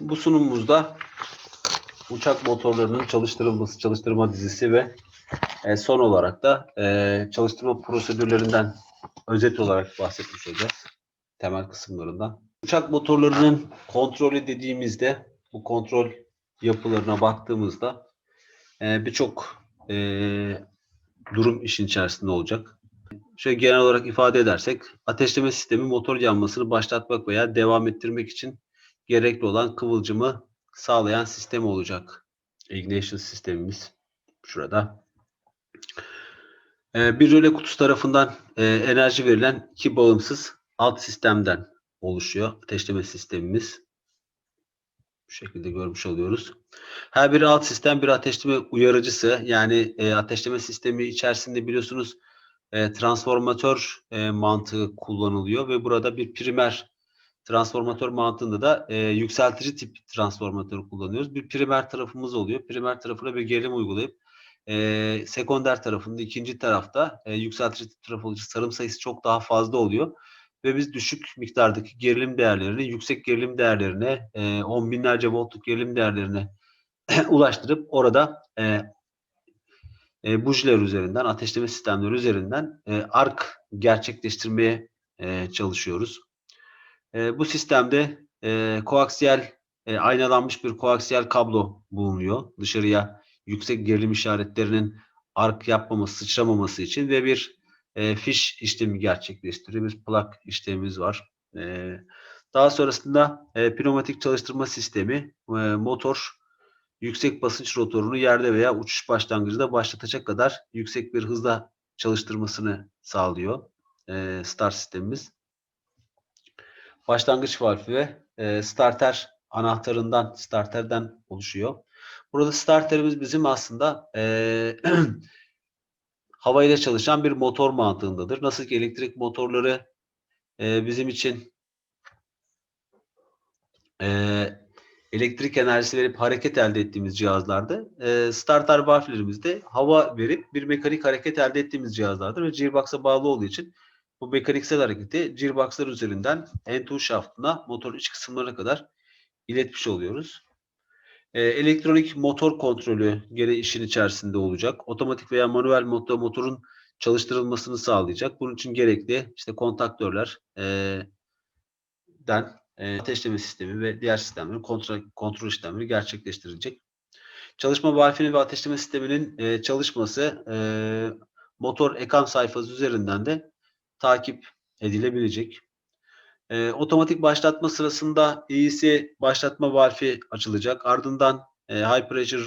Bu sunumumuzda uçak motorlarının çalıştırılması, çalıştırma dizisi ve e, son olarak da e, çalıştırma prosedürlerinden özet olarak bahsetmiş olacağız. Temel kısımlarından. Uçak motorlarının kontrolü dediğimizde bu kontrol yapılarına baktığımızda e, birçok e, durum işin içerisinde olacak. Şöyle genel olarak ifade edersek ateşleme sistemi motor yanmasını başlatmak veya devam ettirmek için gerekli olan kıvılcımı sağlayan sistem olacak. Ignition sistemimiz şurada. Ee, bir röle kutusu tarafından e, enerji verilen iki bağımsız alt sistemden oluşuyor ateşleme sistemimiz. Bu şekilde görmüş oluyoruz. Her bir alt sistem bir ateşleme uyarıcısı. Yani e, ateşleme sistemi içerisinde biliyorsunuz e, transformatör e, mantığı kullanılıyor ve burada bir primer transformatör mantığında da e, yükseltici tip transformatör kullanıyoruz. Bir primer tarafımız oluyor. Primer tarafına bir gerilim uygulayıp e, sekonder tarafında ikinci tarafta e, yükseltici tip taraf olunca sarım sayısı çok daha fazla oluyor. Ve biz düşük miktardaki gerilim değerlerini yüksek gerilim değerlerine e, on binlerce voltluk gerilim değerlerine ulaştırıp orada e, e, bujiler üzerinden, ateşleme sistemleri üzerinden e, ark gerçekleştirmeye e, çalışıyoruz. E, bu sistemde e, koaksiyel e, aynalanmış bir koaksiyel kablo bulunuyor. Dışarıya yüksek gerilim işaretlerinin ark yapmaması, sıçramaması için ve bir e, fiş işlemi gerçekleştiriyor. Bir plak işlemimiz var. E, daha sonrasında e, pneumatik çalıştırma sistemi, e, motor yüksek basınç rotorunu yerde veya uçuş başlangıcında başlatacak kadar yüksek bir hızla çalıştırmasını sağlıyor e, start sistemimiz. Başlangıç valfi ve e, starter anahtarından, starterden oluşuyor. Burada starterimiz bizim aslında e, havayla çalışan bir motor mantığındadır. Nasıl ki elektrik motorları e, bizim için e, elektrik enerjisi verip hareket elde ettiğimiz cihazlarda e, starter valflerimizde hava verip bir mekanik hareket elde ettiğimiz cihazlardır ve gearbox'a bağlı olduğu için bu mekaniksel hareketi gearbox'lar üzerinden end shaft'ına motorun iç kısımlarına kadar iletmiş oluyoruz. E, elektronik motor kontrolü gene işin içerisinde olacak. Otomatik veya manuel modda motorun çalıştırılmasını sağlayacak. Bunun için gerekli işte kontaktörler e, den e, ateşleme sistemi ve diğer sistemlerin kontrol, kontrol işlemleri gerçekleştirilecek. Çalışma valfinin ve ateşleme sisteminin e, çalışması e, motor ekran sayfası üzerinden de takip edilebilecek. E, otomatik başlatma sırasında EIC başlatma valfi açılacak. Ardından e, high pressure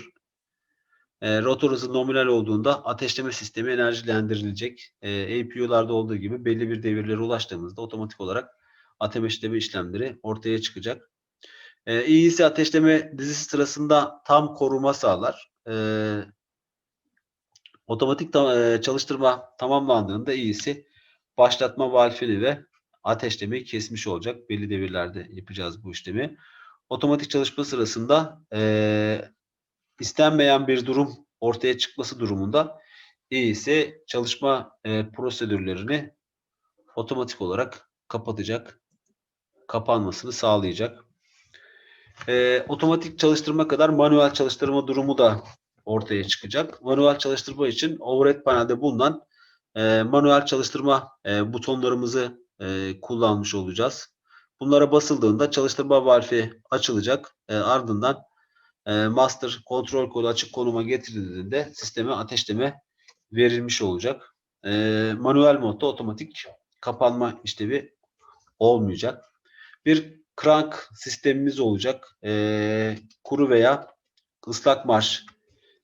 e, rotor hızı nominal olduğunda ateşleme sistemi enerjilendirilecek. E, APU'larda olduğu gibi belli bir devirlere ulaştığımızda otomatik olarak ateşleme işlemleri ortaya çıkacak. E, EIC ateşleme dizisi sırasında tam koruma sağlar. E, otomatik ta, e, çalıştırma tamamlandığında EIC başlatma valfini ve ateşlemeyi kesmiş olacak. Belli devirlerde yapacağız bu işlemi. Otomatik çalışma sırasında e, istenmeyen bir durum ortaya çıkması durumunda ise çalışma e, prosedürlerini otomatik olarak kapatacak, kapanmasını sağlayacak. E, otomatik çalıştırma kadar manuel çalıştırma durumu da ortaya çıkacak. Manuel çalıştırma için overhead panelde bulunan e, manuel çalıştırma e, butonlarımızı e, kullanmış olacağız. Bunlara basıldığında çalıştırma valfi açılacak. E, ardından master kontrol kodu açık konuma getirildiğinde sisteme ateşleme verilmiş olacak. Manuel modda otomatik kapanma işlevi olmayacak. Bir crank sistemimiz olacak. Kuru veya ıslak marş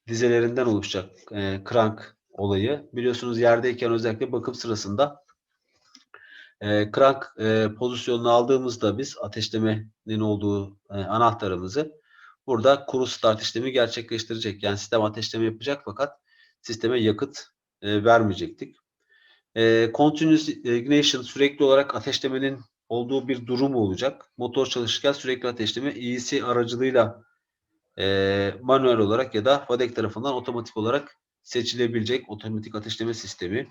dizelerinden oluşacak e, crank olayı. Biliyorsunuz yerdeyken özellikle bakım sırasında e, crank e, pozisyonunu aldığımızda biz ateşlemenin olduğu e, anahtarımızı burada kuru start işlemi gerçekleştirecek. Yani sistem ateşleme yapacak fakat sisteme yakıt e, vermeyecektik. E, continuous ignition sürekli olarak ateşlemenin olduğu bir durum olacak. Motor çalışırken sürekli ateşleme EC aracılığıyla e, manuel olarak ya da FADEC tarafından otomatik olarak seçilebilecek otomatik ateşleme sistemi.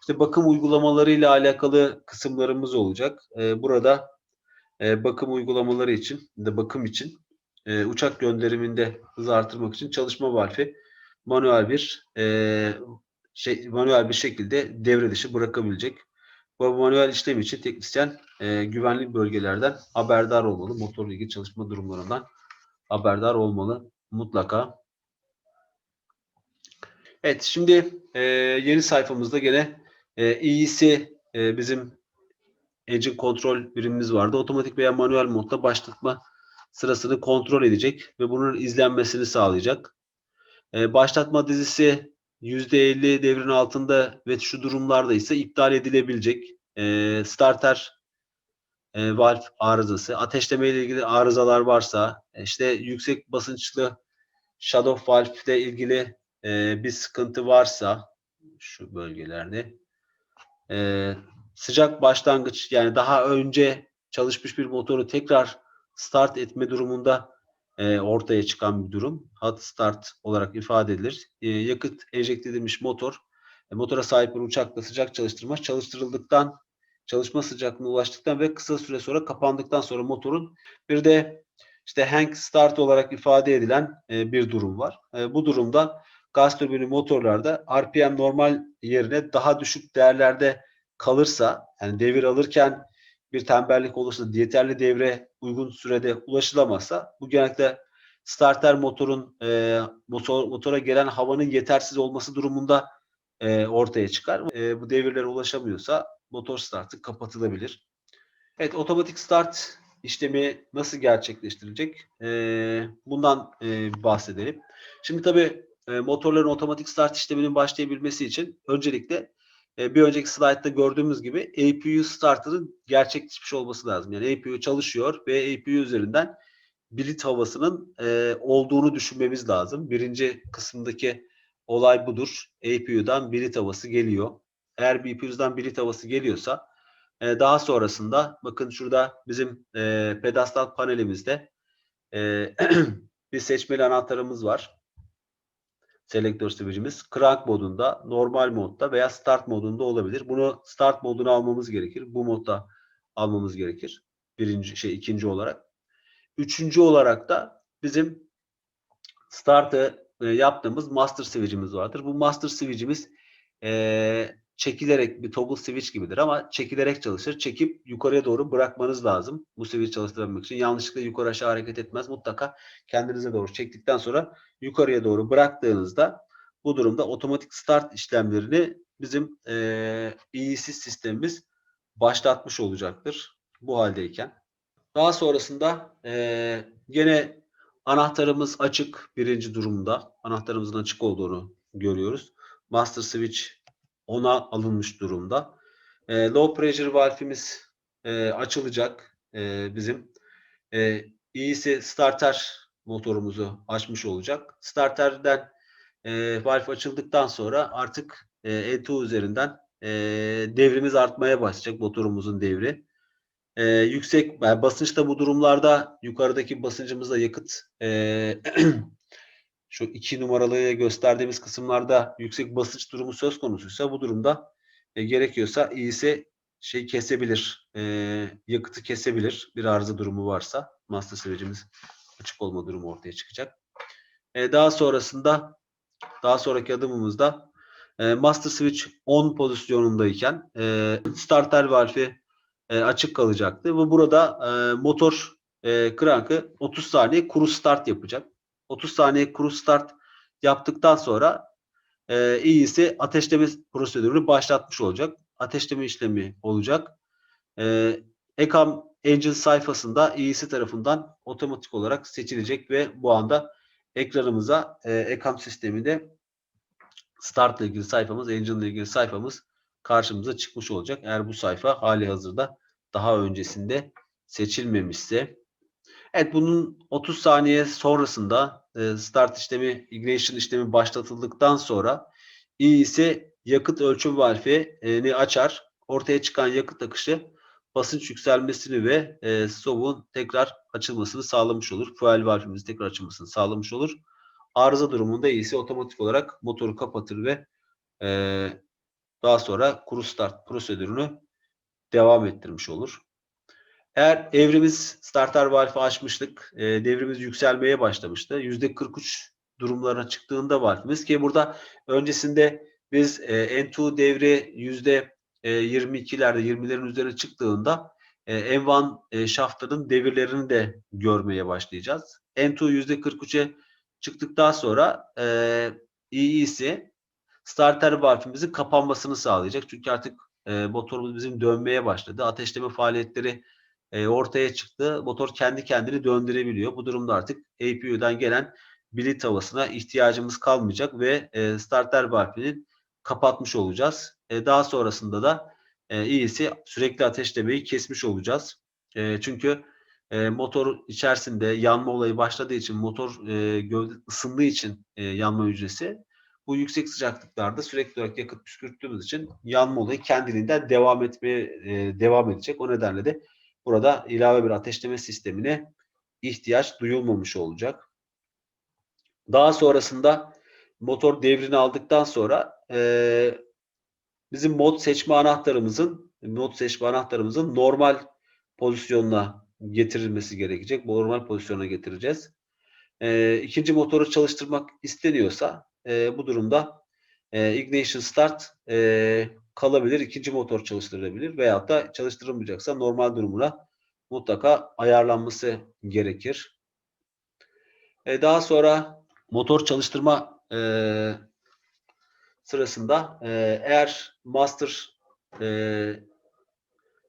İşte bakım uygulamalarıyla alakalı kısımlarımız olacak. Ee, burada e, bakım uygulamaları için, de bakım için e, uçak gönderiminde hızı artırmak için çalışma valfi manuel bir e, şey manuel bir şekilde devre dışı bırakabilecek. Bu manuel işlem için teknisyen e, güvenli bölgelerden haberdar olmalı. Motorla ilgili çalışma durumlarından haberdar olmalı mutlaka. Evet şimdi e, yeni sayfamızda gene e, EEC e, bizim engine kontrol birimimiz vardı. Otomatik veya manuel modda başlatma sırasını kontrol edecek ve bunun izlenmesini sağlayacak. E, başlatma dizisi %50 devrin altında ve şu durumlarda ise iptal edilebilecek. E, starter e, valve arızası, ateşleme ile ilgili arızalar varsa, işte yüksek basınçlı shadow valve ile ilgili e, bir sıkıntı varsa şu bölgelerde e, sıcak başlangıç yani daha önce çalışmış bir motoru tekrar start etme durumunda e, ortaya çıkan bir durum. Hot start olarak ifade edilir. E, yakıt enjekte edilmiş motor e, motora sahip bir uçakla sıcak çalıştırma çalıştırıldıktan çalışma sıcaklığına ulaştıktan ve kısa süre sonra kapandıktan sonra motorun bir de işte hang start olarak ifade edilen e, bir durum var. E, bu durumda gaz türbini motorlarda RPM normal yerine daha düşük değerlerde kalırsa yani devir alırken bir tembellik olursa yeterli devre uygun sürede ulaşılamazsa bu genellikle starter motorun e, motor, motora gelen havanın yetersiz olması durumunda e, ortaya çıkar. E, bu devirlere ulaşamıyorsa motor startı kapatılabilir. Evet otomatik start işlemi nasıl gerçekleştirilecek? E, bundan e, bahsedelim. Şimdi tabii e, motorların otomatik start işleminin başlayabilmesi için öncelikle e, bir önceki slaytta gördüğümüz gibi APU starter'ın gerçekleşmiş olması lazım. Yani APU çalışıyor ve APU üzerinden bilit havasının e, olduğunu düşünmemiz lazım. Birinci kısımdaki olay budur. APU'dan bilit havası geliyor. Eğer BPU'dan bilit havası geliyorsa e, daha sonrasında bakın şurada bizim e, pedestal panelimizde e, bir seçmeli anahtarımız var selektör switch'imiz crank modunda, normal modda veya start modunda olabilir. Bunu start moduna almamız gerekir. Bu modda almamız gerekir. Birinci şey ikinci olarak. Üçüncü olarak da bizim startı e, yaptığımız master switch'imiz vardır. Bu master switch'imiz e, çekilerek bir toggle switch gibidir ama çekilerek çalışır. Çekip yukarıya doğru bırakmanız lazım. Bu switch çalıştırabilmek için. Yanlışlıkla yukarı aşağı hareket etmez. Mutlaka kendinize doğru çektikten sonra yukarıya doğru bıraktığınızda bu durumda otomatik start işlemlerini bizim e, sistemimiz başlatmış olacaktır. Bu haldeyken. Daha sonrasında e, yine anahtarımız açık birinci durumda. Anahtarımızın açık olduğunu görüyoruz. Master switch ona alınmış durumda. E, low pressure valve'imiz e, açılacak e, bizim. E, EEC starter motorumuzu açmış olacak. Starter'den e, valve açıldıktan sonra artık e, E2 üzerinden e, devrimiz artmaya başlayacak motorumuzun devri. E, yüksek yani basınçta bu durumlarda yukarıdaki basıncımızda yakıt e, şu iki numaralı gösterdiğimiz kısımlarda yüksek basınç durumu söz konusuysa bu durumda e, gerekiyorsa iyisi şey kesebilir, e, yakıtı kesebilir bir arıza durumu varsa master sürecimiz açık olma durumu ortaya çıkacak. E, daha sonrasında daha sonraki adımımızda e, master switch on pozisyonundayken e, starter valfi e, açık kalacaktı ve burada e, motor e, krankı 30 saniye kuru start yapacak. 30 saniye kuru start yaptıktan sonra e, iyisi ateşleme prosedürünü başlatmış olacak. Ateşleme işlemi olacak. E, ECAM Engine sayfasında iyisi tarafından otomatik olarak seçilecek ve bu anda ekranımıza e, ECAM sisteminde Start ile ilgili sayfamız, Engine ile ilgili sayfamız karşımıza çıkmış olacak. Eğer bu sayfa hali hazırda daha öncesinde seçilmemişse. Evet bunun 30 saniye sonrasında e, start işlemi, ignition işlemi başlatıldıktan sonra ise yakıt ölçüm valfini açar. Ortaya çıkan yakıt akışı basınç yükselmesini ve e, stopun tekrar açılmasını sağlamış olur. Fuel valfimizin tekrar açılmasını sağlamış olur. Arıza durumunda ise otomatik olarak motoru kapatır ve e, daha sonra kuru start prosedürünü devam ettirmiş olur. Eğer evrimiz starter valfi açmıştık, e, devrimiz yükselmeye başlamıştı. %43 durumlarına çıktığında valfimiz ki burada öncesinde biz e, N2 devri %22'lerde, 20'lerin üzerine çıktığında e, N1 e, şaftların devirlerini de görmeye başlayacağız. N2 %43'e çıktıktan sonra e, EE'si starter valfimizin kapanmasını sağlayacak. Çünkü artık e, motorumuz bizim dönmeye başladı. Ateşleme faaliyetleri e, ortaya çıktı. Motor kendi kendini döndürebiliyor. Bu durumda artık APU'dan gelen bilit havasına ihtiyacımız kalmayacak ve e, starter valfinin kapatmış olacağız. E, daha sonrasında da e, iyisi sürekli ateşlemeyi kesmiş olacağız. E, çünkü e, motor içerisinde yanma olayı başladığı için motor e, gövde ısındığı için e, yanma hücresi bu yüksek sıcaklıklarda sürekli olarak yakıt püskürttüğümüz için yanma olayı kendiliğinden devam etmeye e, devam edecek. O nedenle de burada ilave bir ateşleme sistemine ihtiyaç duyulmamış olacak. Daha sonrasında motor devrini aldıktan sonra e, bizim mod seçme anahtarımızın mod seçme anahtarımızın normal pozisyonuna getirilmesi gerekecek. Normal pozisyona getireceğiz. E, ikinci motoru çalıştırmak isteniyorsa e, bu durumda e, ignition start e, kalabilir. ikinci motor çalıştırılabilir veyahut da çalıştırılmayacaksa normal durumuna mutlaka ayarlanması gerekir. E, daha sonra motor çalıştırma e, sırasında e, eğer master e,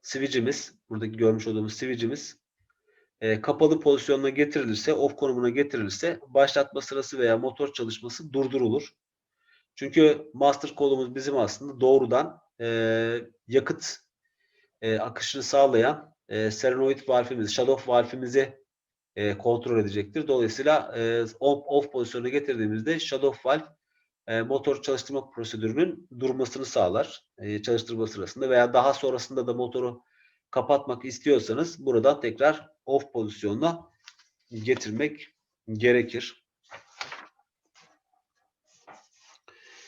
switch'imiz, buradaki görmüş olduğumuz switch'imiz e, kapalı pozisyonuna getirilirse, off konumuna getirilirse başlatma sırası veya motor çalışması durdurulur. Çünkü master kolumuz bizim aslında doğrudan e, yakıt e, akışını sağlayan e, solenoid valfimiz, shut-off valfimizi e, kontrol edecektir. Dolayısıyla e, off, off pozisyona getirdiğimizde shut-off valve e, motor çalıştırma prosedürünün durmasını sağlar e, çalıştırma sırasında veya daha sonrasında da motoru kapatmak istiyorsanız burada tekrar off pozisyonuna getirmek gerekir.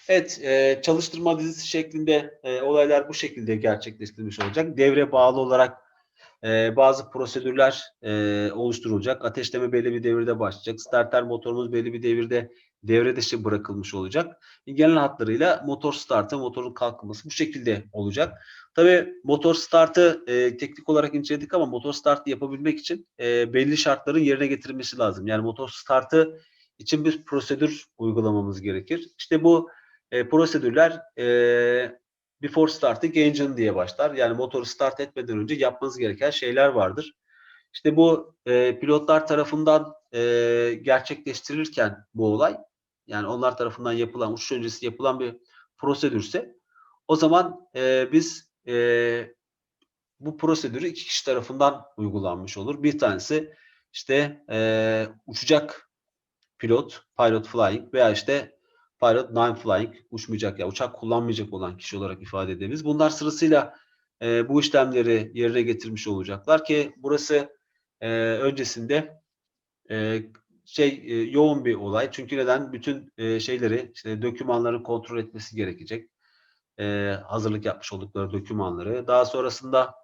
Evet, e, çalıştırma dizisi şeklinde e, olaylar bu şekilde gerçekleştirilmiş olacak. Devre bağlı olarak e, bazı prosedürler e, oluşturulacak. Ateşleme belli bir devirde başlayacak. Starter motorumuz belli bir devirde devre dışı bırakılmış olacak. Genel hatlarıyla motor startı, motorun kalkması bu şekilde olacak. Tabii motor startı e, teknik olarak inceledik ama motor startı yapabilmek için e, belli şartların yerine getirilmesi lazım. Yani motor startı için bir prosedür uygulamamız gerekir. İşte bu e, prosedürler e, before starting engine diye başlar. Yani motoru start etmeden önce yapmanız gereken şeyler vardır. İşte bu e, pilotlar tarafından e, gerçekleştirilirken bu olay yani onlar tarafından yapılan uçuş öncesi yapılan bir prosedürse o zaman e, biz e, bu prosedürü iki kişi tarafından uygulanmış olur. Bir tanesi işte e, uçacak pilot, pilot flying veya işte pilot non flying uçmayacak ya uçak kullanmayacak olan kişi olarak ifade edebiliriz. Bunlar sırasıyla e, bu işlemleri yerine getirmiş olacaklar ki burası e, öncesinde e, şey e, yoğun bir olay. Çünkü neden? Bütün e, şeyleri, işte dokümanları kontrol etmesi gerekecek. E, hazırlık yapmış oldukları dokümanları. Daha sonrasında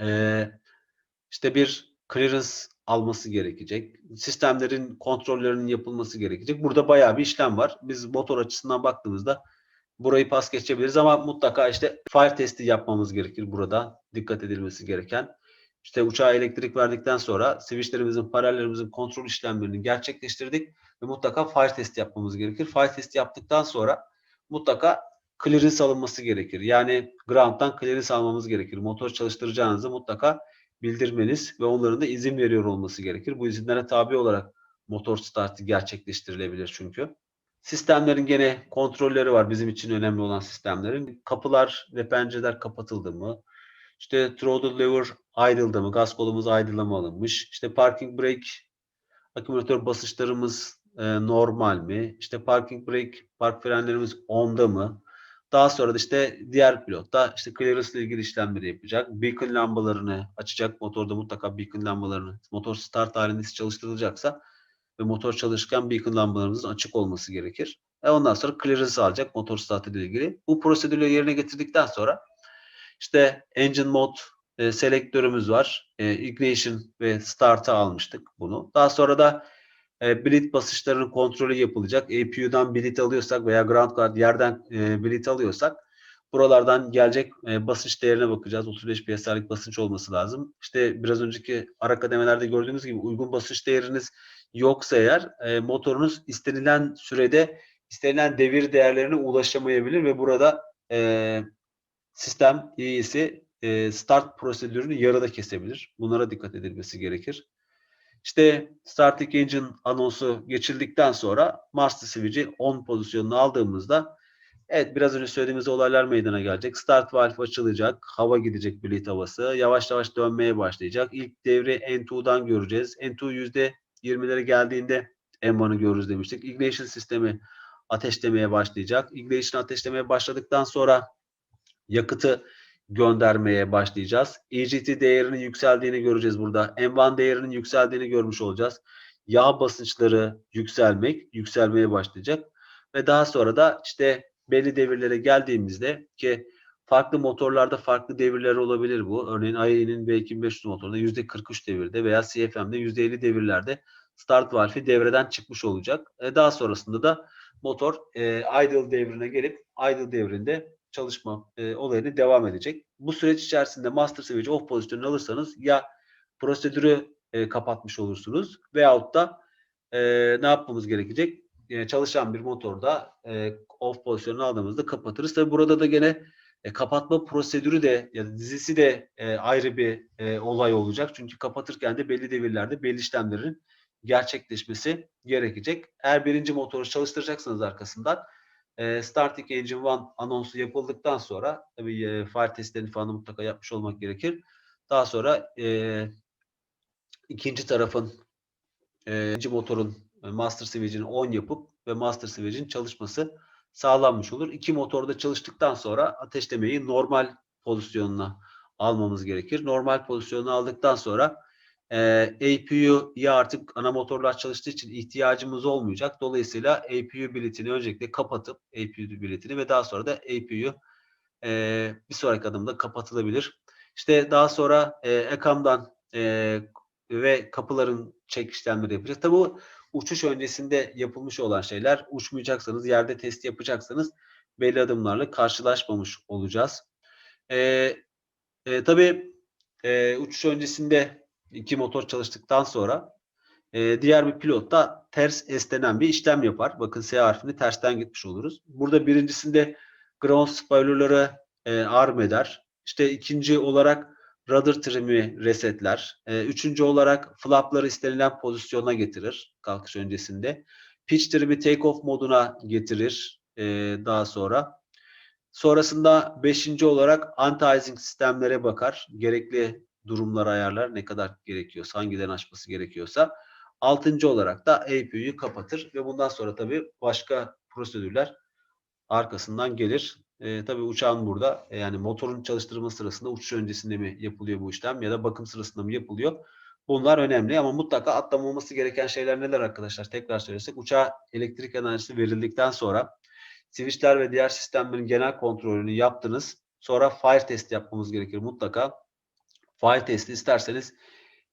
e, işte bir clearance alması gerekecek. Sistemlerin kontrollerinin yapılması gerekecek. Burada bayağı bir işlem var. Biz motor açısından baktığımızda burayı pas geçebiliriz ama mutlaka işte fire testi yapmamız gerekir burada. Dikkat edilmesi gereken. İşte uçağa elektrik verdikten sonra switchlerimizin, paralellerimizin kontrol işlemlerini gerçekleştirdik ve mutlaka fire test yapmamız gerekir. Fire test yaptıktan sonra mutlaka clearance alınması gerekir. Yani ground'dan clearance almamız gerekir. Motor çalıştıracağınızı mutlaka bildirmeniz ve onların da izin veriyor olması gerekir. Bu izinlere tabi olarak motor startı gerçekleştirilebilir çünkü. Sistemlerin gene kontrolleri var bizim için önemli olan sistemlerin. Kapılar ve pencereler kapatıldı mı? İşte throttle lever ayrıldı mı? Gaz kolumuz ayrılma mı alınmış? İşte parking brake akümülatör basışlarımız e, normal mi? İşte parking brake park frenlerimiz on'da mı? Daha sonra da işte diğer pilot da işte clearance ile ilgili işlemleri yapacak. Beacon lambalarını açacak. Motorda mutlaka beacon lambalarını motor start halinde çalıştırılacaksa ve motor çalışırken beacon lambalarımızın açık olması gerekir. E ondan sonra clearance alacak motor start ile ilgili. Bu prosedürleri yerine getirdikten sonra işte engine mode e, selektörümüz var. E, ignition ve start'ı almıştık bunu. Daha sonra da e, bleed basınçlarının kontrolü yapılacak. APU'dan bleed alıyorsak veya ground guard yerden e, bleed alıyorsak buralardan gelecek e, basınç değerine bakacağız. 35 psi'lik basınç olması lazım. İşte biraz önceki ara kademelerde gördüğünüz gibi uygun basınç değeriniz yoksa eğer e, motorunuz istenilen sürede istenilen devir değerlerine ulaşamayabilir ve burada e, sistem iyisi e, start prosedürünü yarıda kesebilir. Bunlara dikkat edilmesi gerekir. İşte Starting Engine anonsu geçildikten sonra Master Switch'i on pozisyonuna aldığımızda evet biraz önce söylediğimiz olaylar meydana gelecek. Start valve açılacak. Hava gidecek bleed havası. Yavaş yavaş dönmeye başlayacak. İlk devri N2'dan göreceğiz. N2 %20'lere geldiğinde M1'ı görürüz demiştik. Ignition sistemi ateşlemeye başlayacak. Ignition ateşlemeye başladıktan sonra yakıtı göndermeye başlayacağız. EGT değerinin yükseldiğini göreceğiz burada. M1 değerinin yükseldiğini görmüş olacağız. Yağ basınçları yükselmek, yükselmeye başlayacak. Ve daha sonra da işte belli devirlere geldiğimizde ki farklı motorlarda farklı devirler olabilir bu. Örneğin IAE'nin B2500 motorunda %43 devirde veya CFM'de %50 devirlerde start valfi devreden çıkmış olacak. E daha sonrasında da motor e, idle devrine gelip idle devrinde çalışma e, olayını devam edecek. Bu süreç içerisinde master switch off pozisyonunu alırsanız ya prosedürü e, kapatmış olursunuz veyahut da e, ne yapmamız gerekecek? E, çalışan bir motorda e, off pozisyonunu aldığımızda kapatırız. Tabi burada da gene e, kapatma prosedürü de ya da dizisi de e, ayrı bir e, olay olacak. Çünkü kapatırken de belli devirlerde belli işlemlerin gerçekleşmesi gerekecek. Eğer birinci motoru çalıştıracaksanız arkasından e, Starting Engine One anonsu yapıldıktan sonra tabii e, fire testlerini falan mutlaka yapmış olmak gerekir. Daha sonra e, ikinci tarafın e, ikinci motorun e, master switch'ini on yapıp ve master switch'in çalışması sağlanmış olur. İki motorda çalıştıktan sonra ateşlemeyi normal pozisyonuna almamız gerekir. Normal pozisyonuna aldıktan sonra e, APU'ya artık ana motorlar çalıştığı için ihtiyacımız olmayacak. Dolayısıyla APU biletini öncelikle kapatıp APU biletini ve daha sonra da APU e, bir sonraki adımda kapatılabilir. İşte daha sonra e, ECAM'dan e, ve kapıların çek yapacağız. Tabi uçuş öncesinde yapılmış olan şeyler. Uçmayacaksanız, yerde test yapacaksanız belli adımlarla karşılaşmamış olacağız. E, e, tabii e, uçuş öncesinde iki motor çalıştıktan sonra e, diğer bir pilot da ters esnenen bir işlem yapar. Bakın S harfini tersten gitmiş oluruz. Burada birincisinde ground spoilerları e, arm eder. İşte ikinci olarak rudder trim'i resetler. E, üçüncü olarak flapları istenilen pozisyona getirir kalkış öncesinde. Pitch trim'i take off moduna getirir e, daha sonra. Sonrasında beşinci olarak anti-icing sistemlere bakar. Gerekli durumları ayarlar. Ne kadar gerekiyorsa, hangilerini açması gerekiyorsa. Altıncı olarak da APU'yu kapatır ve bundan sonra tabii başka prosedürler arkasından gelir. E, tabii uçağın burada e, yani motorun çalıştırılması sırasında uçuş öncesinde mi yapılıyor bu işlem ya da bakım sırasında mı yapılıyor? Bunlar önemli ama mutlaka atlamaması gereken şeyler neler arkadaşlar? Tekrar söylesek uçağa elektrik enerjisi verildikten sonra switchler ve diğer sistemlerin genel kontrolünü yaptınız. Sonra fire test yapmamız gerekir mutlaka. Fire testi isterseniz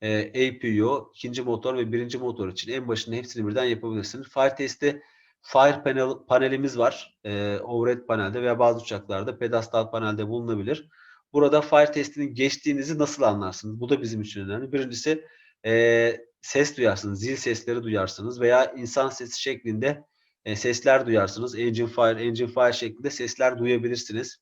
e, APU, ikinci motor ve birinci motor için en başında hepsini birden yapabilirsiniz. Fire testi Fire panel, panelimiz var. E, overhead panelde veya bazı uçaklarda pedestal panelde bulunabilir. Burada fire testini geçtiğinizi nasıl anlarsınız? Bu da bizim için önemli. Birincisi e, ses duyarsınız, zil sesleri duyarsınız veya insan sesi şeklinde e, sesler duyarsınız. Engine fire, engine fire şeklinde sesler duyabilirsiniz.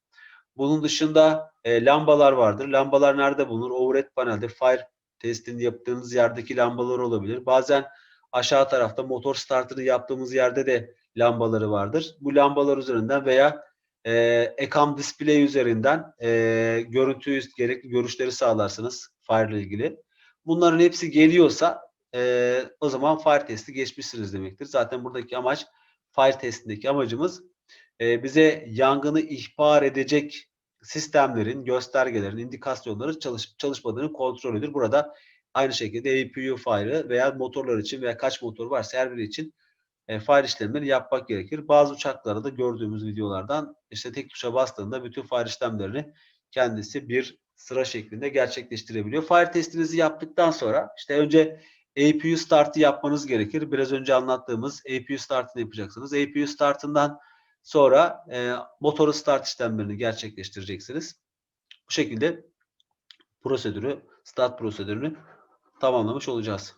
Bunun dışında e, lambalar vardır. Lambalar nerede bulunur? Overhead panelde fire testini yaptığınız yerdeki lambalar olabilir. Bazen aşağı tarafta motor startını yaptığımız yerde de lambaları vardır. Bu lambalar üzerinden veya e, ECAM display üzerinden e, görüntüyü, gerekli görüşleri sağlarsınız fire ile ilgili. Bunların hepsi geliyorsa e, o zaman fire testi geçmişsiniz demektir. Zaten buradaki amaç fire testindeki amacımız e, bize yangını ihbar edecek sistemlerin, göstergelerin, indikasyonların çalışıp çalışmadığını kontrol edilir. Burada aynı şekilde APU fire'ı veya motorlar için veya kaç motor varsa her biri için e, fire işlemleri yapmak gerekir. Bazı uçaklarda da gördüğümüz videolardan işte tek tuşa bastığında bütün fire işlemlerini kendisi bir sıra şeklinde gerçekleştirebiliyor. Fire testinizi yaptıktan sonra işte önce APU startı yapmanız gerekir. Biraz önce anlattığımız APU startını yapacaksınız. APU startından sonra e, motoru start işlemlerini gerçekleştireceksiniz. Bu şekilde prosedürü, start prosedürünü tamamlamış olacağız.